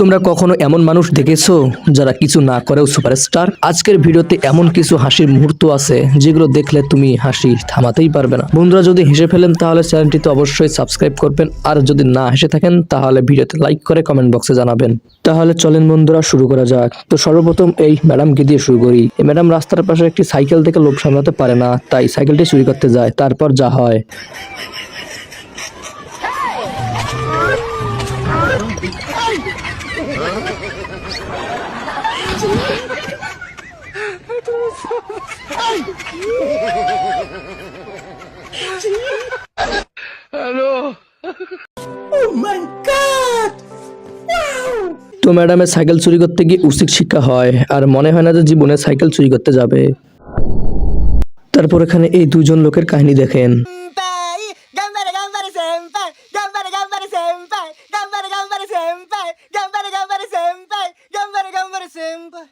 তোমরা কখনো এমন মানুষ দেখেছ যারা কিছু না করেও সুপারস্টার? আজকের ভিডিওতে এমন কিছু হাসির মুহূর্ত আছে যেগুলো দেখলে তুমি হাসি থামাতেই পারবে না। বন্ধুরা, যদি হেসে ফেলেন, তাহলে চ্যানেলটিতে অবশ্যই সাবস্ক্রাইব করবেন। আর যদি না হেসে থাকেন, তাহলে ভিডিওতে লাইক করে কমেন্ট বক্সে জানাবেন। তাহলে চলেন বন্ধুরা, শুরু করা যাক। তো সর্বপ্রথম এই ম্যাডামকে দিয়ে শুরু করি। এই ম্যাডাম রাস্তার পাশে একটি সাইকেল থেকে লোভ সামলাতে পারে না, তাই সাইকেলটি চুরি করতে যায়। তারপর যা হয়। তো ম্যাডামের সাইকেল চুরি করতে গিয়ে উচিত শিক্ষা হয়, আর মনে হয় না যে জীবনে সাইকেল চুরি করতে যাবে। তারপর এখানে এই দুজন লোকের কাহিনী দেখেন। 先輩頑張れ頑張れ先輩頑張れ頑張れ先輩頑張れ頑張れ先輩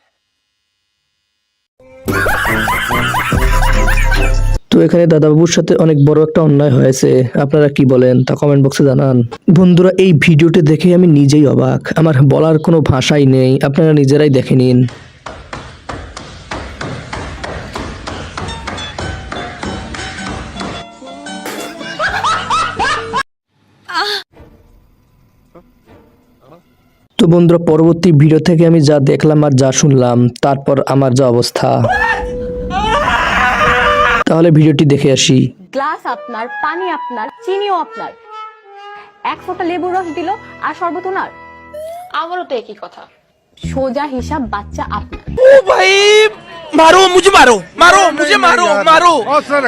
তো এখানে দাদাবাবুর সাথে অনেক বড় একটা অন্যায় হয়েছে আপনারা কি বলেন তা কমেন্ট বক্সে জানান বন্ধুরা এই ভিডিওটি দেখে আমি নিজেই অবাক আমার বলার কোনো ভাষাই নেই আপনারা নিজেরাই দেখে নিন তো বন্ধুরা পরবর্তী ভিডিও থেকে আমি যা দেখলাম আর যা শুনলাম তারপর আমার যা অবস্থা। তাহলে ভিডিওটি দেখে আসি। গ্লাস আপনার পানি আপনার চিনিও আপনার। এক ফোঁটা লেবুর রস দিল আর শরবত ওনার। আমারও তো একই কথা। সোজা হিসাব বাচ্চা আপনার। ও ভাই! मारो मुझे मारो मारो मुझे मारो मारो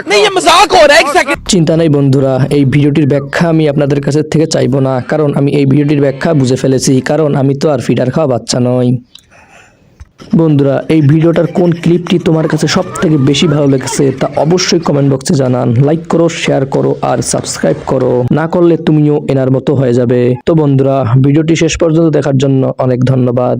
नहीं ये मजाक हो रहा है एक सेकंड চিন্তা নেই বন্ধুরা এই ভিডিওটির ব্যাখ্যা আমি আপনাদের কাছে থেকে চাইবো না কারণ আমি এই ভিডিওটির ব্যাখ্যা বুঝে ফেলেছি কারণ আমি তো আর ফিডার খাওয়া বাচ্চা নই বন্ধুরা এই ভিডিওটার কোন ক্লিপটি তোমার কাছে সব থেকে বেশি ভালো লেগেছে তা অবশ্যই কমেন্ট বক্সে জানান লাইক করো শেয়ার করো আর সাবস্ক্রাইব করো না করলে তুমিও এনার মতো হয়ে যাবে তো বন্ধুরা ভিডিওটি শেষ পর্যন্ত দেখার জন্য অনেক ধন্যবাদ